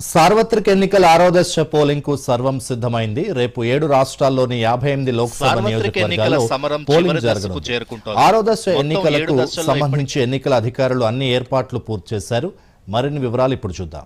సార్వత్రిక ఎన్నికల ఆరో దశ పోలింగ్కు సర్వం సిద్ధమైంది. రేపు ఏడు రాష్ట్రాల్లోని యాభై ఎనిమిది లోక్సభ నియోజకవర్గాల్లో పోలింగ్ జరగనుంది. ఆరో దశ ఎన్నికలకు సంబంధించి ఎన్నికల అధికారులు అన్ని ఏర్పాట్లు పూర్తి చేశారు. మరిన్ని వివరాలు ఇప్పుడు చూద్దాం.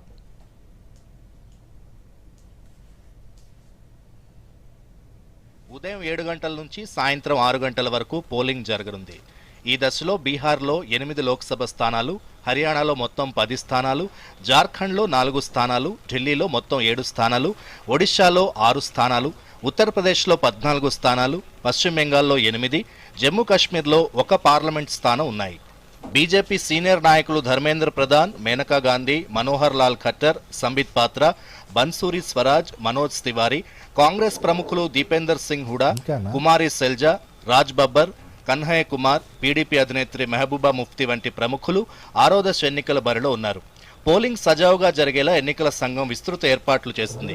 ఉదయం ఏడు గంటల నుంచి సాయంత్రం ఆరు గంటల వరకు పోలింగ్ జరగనుంది. ఈ దశలో బీహార్లో ఎనిమిది లోక్సభ స్థానాలు హర్యానాలో మొత్తం పది స్థానాలు జార్ఖండ్లో నాలుగు స్థానాలు ఢిల్లీలో మొత్తం ఏడు స్థానాలు ఒడిశాలో ఆరు స్థానాలు ఉత్తరప్రదేశ్లో పద్నాలుగు స్థానాలు పశ్చిమ బెంగాల్లో ఎనిమిది జమ్మూ కాశ్మీర్లో ఒక పార్లమెంట్ స్థానం ఉన్నాయి బీజేపీ సీనియర్ నాయకులు ధర్మేంద్ర ప్రధాన్ మేనకా గాంధీ మనోహర్ లాల్ ఖట్టర్ సంబిత్ పాత్ర బన్సూరి స్వరాజ్ మనోజ్ తివారీ కాంగ్రెస్ ప్రముఖులు దీపేందర్ సింగ్ హుడా? కుమారి సెల్జా రాజ్ బబ్బర్ కన్హయ్య కుమార్ పీడీపీ అధినేత్రి మెహబూబా ముఫ్తీ వంటి ప్రముఖులు ఆరో దశ ఎన్నికల బరిలో ఉన్నారు. పోలింగ్ సజావుగా జరిగేలా ఎన్నికల సంఘం విస్తృత ఏర్పాట్లు చేస్తుంది.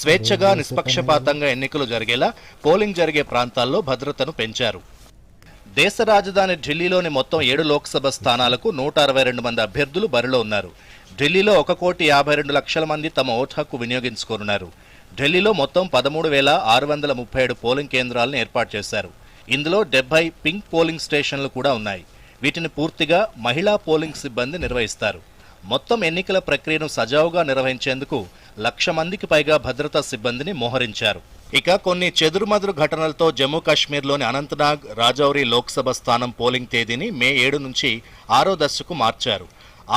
స్వేచ్ఛగా నిష్పక్షపాతంగా ఎన్నికలు జరిగేలా పోలింగ్ జరిగే ప్రాంతాల్లో భద్రతను పెంచారు. దేశ రాజధాని ఢిల్లీలోని మొత్తం ఏడు లోక్సభ స్థానాలకు నూట అరవై రెండు మంది అభ్యర్థులు బరిలో ఉన్నారు. ఢిల్లీలో ఒక కోటి యాభై రెండు లక్షల మంది తమ ఓటు హక్కు వినియోగించుకోనున్నారు. ఢిల్లీలో మొత్తం పదమూడు వేల ఆరు వందల ముప్పై ఏడు పోలింగ్ కేంద్రాలను ఏర్పాటు చేశారు. ఇందులో డెబ్బై పింక్ పోలింగ్ స్టేషన్లు కూడా ఉన్నాయి. వీటిని పూర్తిగా మహిళా పోలింగ్ సిబ్బంది నిర్వహిస్తారు. మొత్తం ఎన్నికల ప్రక్రియను సజావుగా నిర్వహించేందుకు లక్ష మందికి పైగా భద్రతా సిబ్బందిని మోహరించారు. ఇక కొన్ని చెదురుమదురు ఘటనలతో జమ్మూ కాశ్మీర్లోని అనంతనాగ్ రాజౌరి లోక్సభ స్థానం పోలింగ్ తేదీని మే ఏడు నుంచి ఆరో దశకు మార్చారు.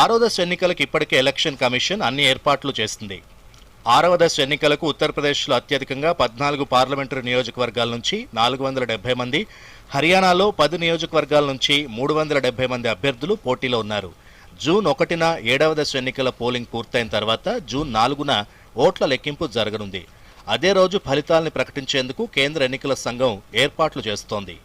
ఆరో దశ ఎన్నికలకు ఇప్పటికే ఎలక్షన్ కమిషన్ అన్ని ఏర్పాట్లు చేసింది. ఆరవ దశ ఎన్నికలకు ఉత్తరప్రదేశ్లో అత్యధికంగా పద్నాలుగు పార్లమెంటరీ నియోజకవర్గాల నుంచి నాలుగు వందల డెబ్బై మంది హర్యానాలో పది నియోజకవర్గాల నుంచి మూడు వందల డెబ్బై మంది అభ్యర్థులు పోటీలో ఉన్నారు. జూన్ ఒకటిన ఏడవ దశ ఎన్నికల పోలింగ్ పూర్తయిన తర్వాత జూన్ నాలుగున ఓట్ల లెక్కింపు జరగనుంది. అదే రోజు ఫలితాల్ని ప్రకటించేందుకు కేంద్ర ఎన్నికల సంఘం ఏర్పాట్లు చేస్తోంది.